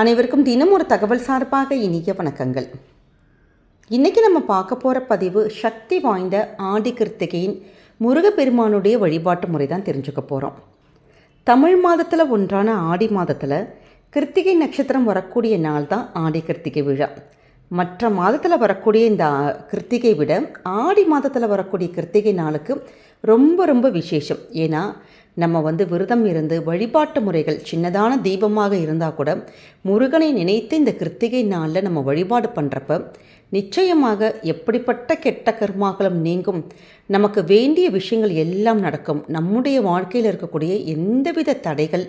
அனைவருக்கும் தினம் ஒரு தகவல் சார்பாக இனிய வணக்கங்கள். இன்றைக்கி நம்ம பார்க்க போகிற பதிவு சக்தி வாய்ந்த ஆடி கிருத்திகையின் முருகப்பெருமானுடைய வழிபாட்டு முறை தான் தெரிஞ்சுக்க போகிறோம் தமிழ் மாதத்தில் ஒன்றான ஆடி மாதத்தில் கிருத்திகை நட்சத்திரம் வரக்கூடிய நாள் தான் ஆடி கிருத்திகை விழா. மற்ற மாதத்தில் வரக்கூடிய இந்த கிருத்திகை விட ஆடி மாதத்தில் வரக்கூடிய கிருத்திகை நாளுக்கு ரொம்ப ரொம்ப விசேஷம். ஏன்னா நம்ம வந்து விரதம் இருந்து வழிபாட்டு முறைகள் சின்னதான தீபமாக இருந்தால் கூட முருகனை நினைத்து இந்த கிருத்திகை நாளில் நம்ம வழிபாடு பண்ணுறப்ப நிச்சயமாக எப்படிப்பட்ட கெட்ட கர்மாக்களும் நீங்கும். நமக்கு வேண்டிய விஷயங்கள் எல்லாம் நடக்கும். நம்முடைய வாழ்க்கையில் இருக்கக்கூடிய எந்தவித தடைகள்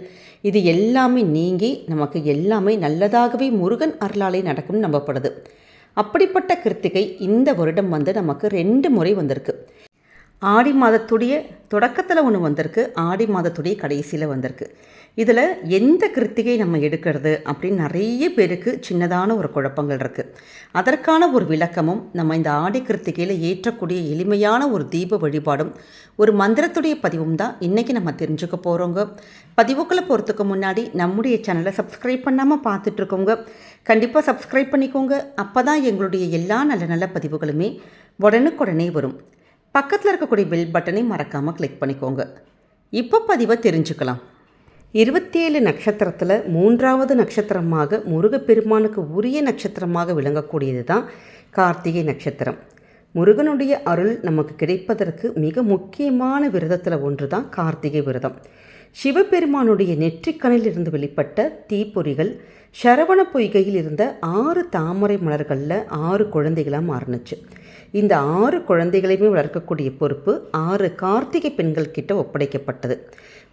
இது எல்லாமே நீங்கி நமக்கு எல்லாமே நல்லதாகவே முருகன் அருளாலே நடக்கும் நம்பப்படுது. அப்படிப்பட்ட கிருத்திகை இந்த வருடம் வந்து நமக்கு ரெண்டு முறை வந்திருக்கு. ஆடி மாதத்துடைய தொடக்கத்தில் ஒன்று வந்திருக்கு. ஆடி மாதத்துடைய கடைசியில் வந்திருக்கு. இதில் எந்த கிருத்திகை நம்ம எடுக்கிறது அப்படின்னு நிறைய பேருக்கு சின்னதான ஒரு குழப்பங்கள் இருக்குது அதற்கான ஒரு விளக்கமும் நம்ம இந்த ஆடி கிருத்திகையில் ஏற்றக்கூடிய எளிமையான ஒரு தீப வழிபாடும் ஒரு மந்திரத்துடைய பதிவும் தான் இன்றைக்கி நம்ம தெரிஞ்சுக்க போகிறோங்க பதிவுக்குள்ளே போகிறதுக்கு முன்னாடி நம்முடைய சேனலை சப்ஸ்கிரைப் பண்ணாமல் பார்த்துட்ருக்கோங்க கண்டிப்பாக சப்ஸ்கிரைப் பண்ணிக்கோங்க. அப்போ தான் எங்களுடைய எல்லா நல்ல நல்ல பதிவுகளுமே உடனுக்குடனே வரும். பக்கத்தில் இருக்கக்கூடிய பெல் பட்டனை மறக்காமல் கிளிக் பண்ணிக்கோங்க. இப்போ பதிவை தெரிஞ்சுக்கலாம். இருபத்தேழு நட்சத்திரத்தில் மூன்றாவது நட்சத்திரமாக முருகப்பெருமானுக்கு உரிய நட்சத்திரமாக விளங்கக்கூடியது தான் கார்த்திகை நட்சத்திரம். முருகனுடைய அருள் நமக்கு கிடைப்பதற்கு மிக முக்கியமான விரதத்தில் ஒன்று தான் கார்த்திகை விரதம். சிவபெருமானுடைய நெற்றிக்கணில் இருந்து வெளிப்பட்ட தீப்பொறிகள் சரவண பொய்கையில் இருந்த ஆறு தாமரை மலர்களில் ஆறு குழந்தைகளாக மாறினுச்சு. இந்த ஆறு குழந்தைகளையுமே வளர்க்கக்கூடிய பொறுப்பு ஆறு கார்த்திகை பெண்கள் கிட்ட ஒப்படைக்கப்பட்டது.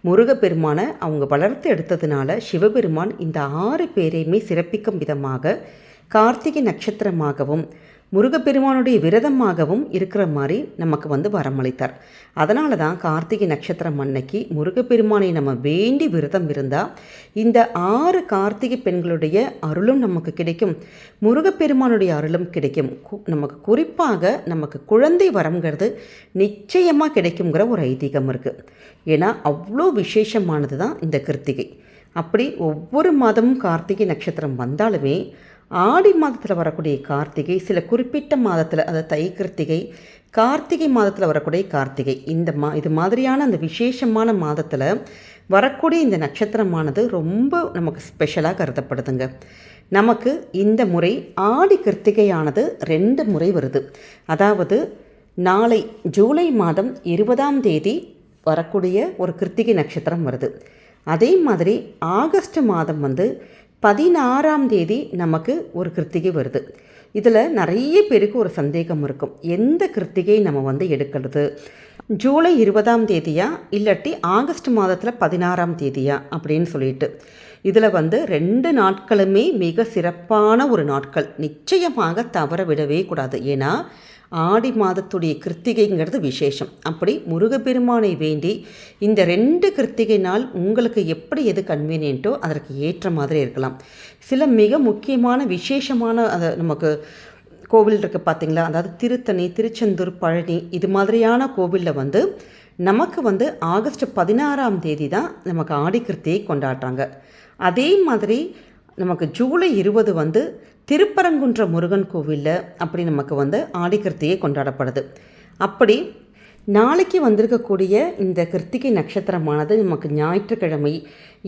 முருகப்பெருமானை அவங்க வளர்த்து எடுத்ததுனால சிவபெருமான் இந்த ஆறு பேரையுமே சிறப்பிக்கும் விதமாக கார்த்திகை நட்சத்திரமாகவும் முருகப்பெருமானுடைய விரதமாகவும் இருக்கிற மாதிரி நமக்கு வந்து வரமளித்தார். அதனால தான் கார்த்திகை நட்சத்திரம் அன்னைக்கு முருகப்பெருமானை நம்ம வேண்டி விரதம் இருந்தால் இந்த ஆறு கார்த்திகை பெண்களுடைய அருளும் நமக்கு கிடைக்கும். முருகப்பெருமானுடைய அருளும் கிடைக்கும். கு- நமக்கு குறிப்பாக நமக்கு குழந்தை வரம்ங்கிறது நிச்சயமாக கிடைக்குங்கிற ஒரு ஐதீகம் இருக்குது ஏன்னா அவ்வளோ விசேஷமானது தான் இந்த கிருத்திகை. அப்படி ஒவ்வொரு மாதமும் கார்த்திகை நட்சத்திரம் வந்தாலுமே ஆடி மாதத்தில் வரக்கூடிய கார்த்திகை சில குறிப்பிட்ட மாதத்தில் அதாவது தை கிருத்திகை கார்த்திகை மாதத்தில் வரக்கூடிய கார்த்திகை. இந்த மா இது மாதிரியான அந்த விசேஷமான மாதத்தில் வரக்கூடிய இந்த நட்சத்திரமானது ரொம்ப நமக்கு ஸ்பெஷலாக கருதப்படுதுங்க. நமக்கு இந்த முறை ஆடி கிருத்திகையானது ரெண்டு முறை வருது. அதாவது நாளை ஜூலை மாதம் இருபதாம் தேதி வரக்கூடிய ஒரு கிருத்திகை நட்சத்திரம் வருது. அதே மாதிரி ஆகஸ்ட் மாதம் வந்து பதினாறாம் தேதி நமக்கு ஒரு கிருத்திகை வருது. இதில் நிறைய பேருக்கு ஒரு சந்தேகம் இருக்கும். எந்த கிருத்திகை நம்ம வந்து எடுக்கிறது? ஜூலை இருபதாம் தேதியா? இல்லாட்டி ஆகஸ்ட் மாதத்தில் பதினாறாம் தேதியா? அப்படின்னு சொல்லிட்டு. இதில் வந்து ரெண்டு நாட்களுமே மிக சிறப்பான ஒரு நாட்கள். நிச்சயமாக தவற விடவே கூடாது. ஏன்னா ஆடி மாதத்துடைய கிருத்திகைங்கிறது விசேஷம். அப்படி முருகப்பெருமானை வேண்டி இந்த ரெண்டு கிருத்திகை நாள் உங்களுக்கு எப்படி எது கன்வீனியன்ட்டோ அதற்கு ஏற்ற மாதிரி இருக்கலாம். சில மிக முக்கியமான விசேஷமான அதை நமக்கு கோவில் இருக்குது பார்த்தீங்களா அதாவது திருத்தணி திருச்செந்தூர் பழனி இது மாதிரியான கோவிலில் வந்து நமக்கு வந்து ஆகஸ்ட் பதினாறாம் தேதி தான் நமக்கு ஆடி கிருத்தியை கொண்டாடுறாங்க. அதே மாதிரி நமக்கு ஜூலை இருபது வந்து திருப்பரங்குன்ற முருகன் கோவிலில் அப்படி நமக்கு வந்து ஆடி கொண்டாடப்படுது. அப்படி நாளைக்கு வந்திருக்கக்கூடிய இந்த கிருத்திகை நட்சத்திரமானது நமக்கு ஞாயிற்றுக்கிழமை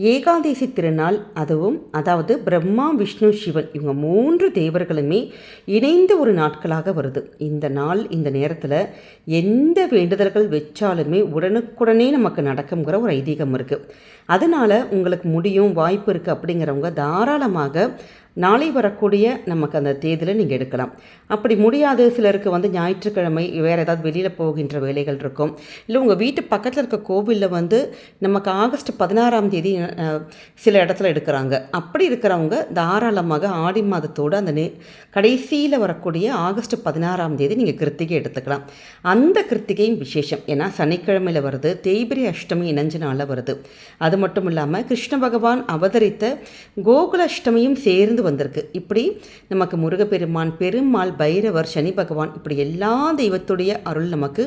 ஏகாதேசி திருநாள் அதுவும் அதாவது பிரம்மா விஷ்ணு சிவன் இவங்க மூன்று தேவர்களுமே இணைந்த ஒரு நாட்களாக வருது. இந்த நாள் இந்த நேரத்தில் எந்த வேண்டுதல்கள் வச்சாலுமே உடனுக்குடனே நமக்கு நடக்குங்கிற ஒரு ஐதீகம் இருக்குது அதனால் உங்களுக்கு முடியும் வாய்ப்பு இருக்குது அப்படிங்கிறவங்க தாராளமாக நாளை வரக்கூடிய நமக்கு அந்த தேதியில் நீங்கள் எடுக்கலாம். அப்படி முடியாது சிலருக்கு வந்து ஞாயிற்றுக்கிழமை வேறு ஏதாவது வெளியில் போகின்ற வேலைகள் இருக்கும். இல்லை உங்கள் வீட்டு பக்கத்தில் இருக்க கோவிலில் வந்து நமக்கு ஆகஸ்ட் பதினாறாம் தேதி சில இடத்துல எடுக்கிறாங்க. அப்படி இருக்கிறவங்க தாராளமாக ஆடி மாதத்தோடு அந்த நே கடைசியில் வரக்கூடிய ஆகஸ்ட் பதினாறாம் தேதி நீங்கள் கிருத்திகை எடுத்துக்கலாம். அந்த கிருத்திகையும் விசேஷம். ஏன்னா சனிக்கிழமையில் வருது தேய்பிரி அஷ்டமி இணைஞ்ச நாளில் வருது. அது மட்டும் இல்லாமல் கிருஷ்ண பகவான் அவதரித்த கோகுல அஷ்டமியும் சேர்ந்து வந்திருக்கு. இப்படி நமக்கு முருகப்பெருமான் பெருமாள் பைரவர் சனி பகவான் இப்படி எல்லா தெய்வத்துடைய அருள் நமக்கு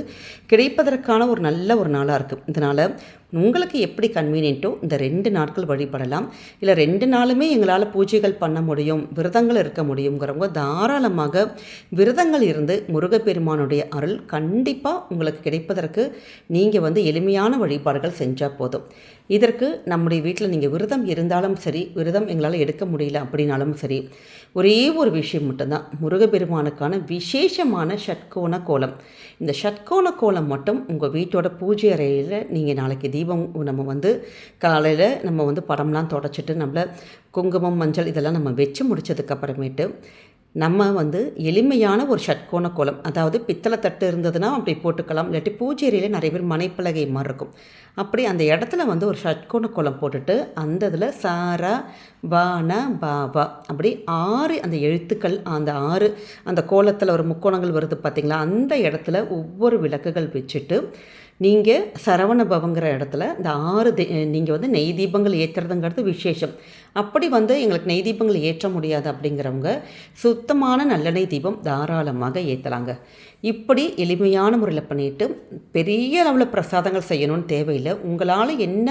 கிடைப்பதற்கான ஒரு நல்ல ஒரு நாளாக இருக்குது இதனால் உங்களுக்கு எப்படி கன்வீனியன்ட்டோ இந்த ரெண்டு நாட்கள் வழிபடலாம்? இல்லை ரெண்டு நாளுமே எங்களால் பூஜைகள் பண்ண முடியும் விரதங்கள் இருக்க முடியுங்கிறவங்க தாராளமாக விரதங்கள் இருந்து முருகப்பெருமானுடைய அருள் கண்டிப்பாக உங்களுக்கு கிடைப்பதற்கு நீங்கள் வந்து எளிமையான வழிபாடுகள் செஞ்சால் போதும். இதற்கு நம்முடைய வீட்டில் நீங்கள் விரதம் இருந்தாலும் சரி விரதம் எங்களால் எடுக்க முடியல அப்படின்னாலும் சரி ஒரே ஒரு விஷயம் மட்டும்தான். முருகப்பெருமானுக்கான விசேஷமான ஷட்கோண கோலம். இந்த ஷட்கோண கோலம் மட்டும் உங்கள் வீட்டோட பூஜை அறையில் நீங்கள் நாளைக்கு தீபம் நம்ம வந்து காலையில் நம்ம வந்து படம்லாம் தொடச்சிட்டு நம்மள குங்குமம் மஞ்சள் இதெல்லாம் நம்ம வச்சு முடிச்சதுக்கப்புறமேட்டு நம்ம வந்து எளிமையான ஒரு ஷட்கோண கோலம் அதாவது பித்தளை தட்டு இருந்ததுன்னா அப்படி போட்டுக்கலாம் இல்லாட்டி பூஜை நிறைய பேர் மனைப்பலகை மாதிரி இருக்கும். அப்படி அந்த இடத்துல வந்து ஒரு ஷட்கோண கோலம் போட்டுட்டு அந்த இதில் சாரா பான பாபா அப்படி ஆறு அந்த எழுத்துக்கள் அந்த ஆறு அந்த கோலத்தில் ஒரு முக்கோணங்கள் வருது பார்த்திங்களா அந்த இடத்துல ஒவ்வொரு விளக்குகள் வச்சுட்டு நீங்கள் சரவணபவங்கிற இடத்துல இந்த ஆறு நீங்கள் வந்து நெய் தீபங்கள் ஏற்றுறதுங்கிறது விசேஷம். அப்படி வந்து எங்களுக்கு நெய் தீபங்கள் ஏற்ற முடியாது அப்படிங்கிறவங்க சுத்தமான நல்லெண்ணெய் தீபம் தாராளமாக ஏற்றலாங்க இப்படி எளிமையான முறையில் பண்ணிவிட்டு பெரிய அளவில் பிரசாதங்கள் செய்யணும்னு தேவையில்லை. உங்களால் என்ன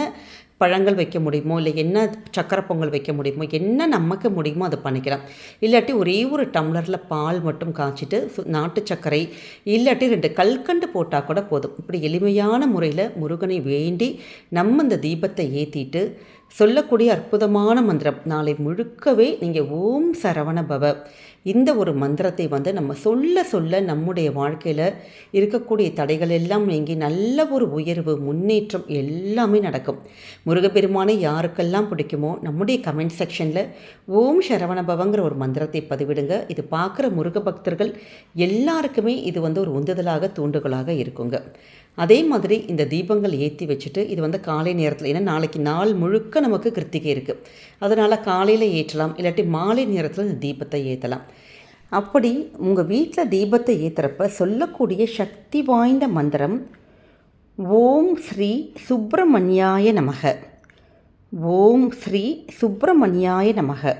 பழங்கள் வைக்க முடியுமோ இல்லை என்ன சக்கரை பொங்கல் வைக்க முடியுமோ என்ன நமக்கு முடியுமோ அதை பண்ணிக்கலாம். இல்லாட்டி ஒரே ஒரு டம்ளரில் பால் மட்டும் காய்ச்சிட்டு நாட்டு சர்க்கரை இல்லாட்டி ரெண்டு கல்கண்டு போட்டால் கூட போதும். இப்படி எளிமையான முறையில் முருகனை வேண்டி நம்ம இந்த தீபத்தை ஏற்றிட்டு சொல்லக்கூடிய அற்புதமான மந்திரம் நாளை முழுக்கவே நீங்கள் ஓம் சரவண பவ. இந்த ஒரு மந்திரத்தை வந்து நம்ம சொல்ல சொல்ல நம்முடைய வாழ்க்கையில் இருக்கக்கூடிய தடைகள் எல்லாம் நீங்கி நல்ல ஒரு உயர்வு முன்னேற்றம் எல்லாமே நடக்கும். முருகப்பெருமானை யாருக்கெல்லாம் பிடிக்குமோ நம்முடைய கமெண்ட் செக்ஷனில் ஓம் சரவண பவங்கிற ஒரு மந்திரத்தை பதிவிடுங்க. இது பார்க்குற முருக பக்தர்கள் எல்லாருக்குமே இது வந்து ஒரு உந்துதலாக தூண்டுகளாக இருக்குங்க. அதே மாதிரி இந்த தீபங்கள் ஏற்றி வச்சுட்டு இது வந்து காலை நேரத்தில் ஏன்னா நாளைக்கு நாள் முழுக்க நமக்கு கிருத்திகை இருக்குது அதனால் காலையில் ஏற்றலாம் இல்லாட்டி மாலை நேரத்தில் இந்த தீபத்தை ஏற்றலாம் அப்படி உங்கள் வீட்டில் தீபத்தை ஏற்றுறப்ப சொல்லக்கூடிய சக்தி வாய்ந்த மந்திரம் ஓம் ஸ்ரீ சுப்பிரமணியாய நமக. ஓம் ஸ்ரீ சுப்பிரமணியாய நமக.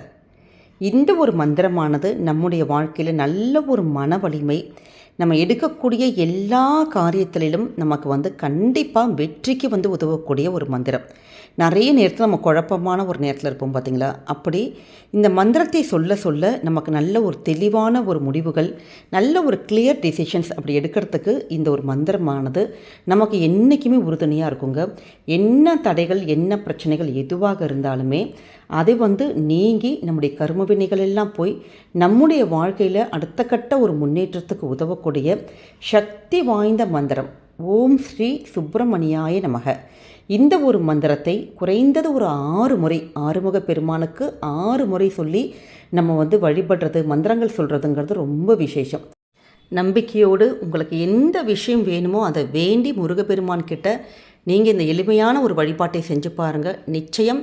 இந்த ஒரு மந்திரமானது நம்முடைய வாழ்க்கையில் நல்ல ஒரு மன வலிமை நம்ம எடுக்கக்கூடிய எல்லா காரியத்திலும் நமக்கு வந்து கண்டிப்பாக வெற்றிக்கு வந்து உதவக்கூடிய ஒரு மந்திரம். நிறைய நேரத்தில் நம்ம குழப்பமான ஒரு நேரத்தில் இருப்போம் பார்த்திங்களா அப்படி இந்த மந்திரத்தை சொல்ல சொல்ல நமக்கு நல்ல ஒரு தெளிவான ஒரு முடிவுகள் நல்ல ஒரு கிளியர் டிசிஷன்ஸ் அப்படி எடுக்கிறதுக்கு இந்த ஒரு மந்திரமானது நமக்கு என்றைக்குமே உறுதுணையாக இருக்குங்க. என்ன தடைகள் என்ன பிரச்சனைகள் எதுவாக இருந்தாலுமே அதை வந்து நீங்கி நம்முடைய கர்ம வினைகள் எல்லாம் போய் நம்முடைய வாழ்க்கையில் அடுத்த கட்ட ஒரு முன்னேற்றத்துக்கு உதவக்கூடிய சக்தி வாய்ந்த மந்திரம். ஓம் ஸ்ரீ சுப்பிரமணியாய நமக. இந்த ஒரு மந்திரத்தை குறைந்தது ஒரு ஆறு முறை ஆறுமுக பெருமானுக்கு ஆறு முறை சொல்லி நம்ம வந்து வழிபடுறது மந்திரங்கள் சொல்கிறதுங்கிறது ரொம்ப விசேஷம். நம்பிக்கையோடு உங்களுக்கு எந்த விஷயம் வேணுமோ அதை வேண்டி முருகப்பெருமான் கிட்ட நீங்கள் இந்த எளிமையான ஒரு வழிபாட்டை செஞ்சு பாருங்கள் நிச்சயம்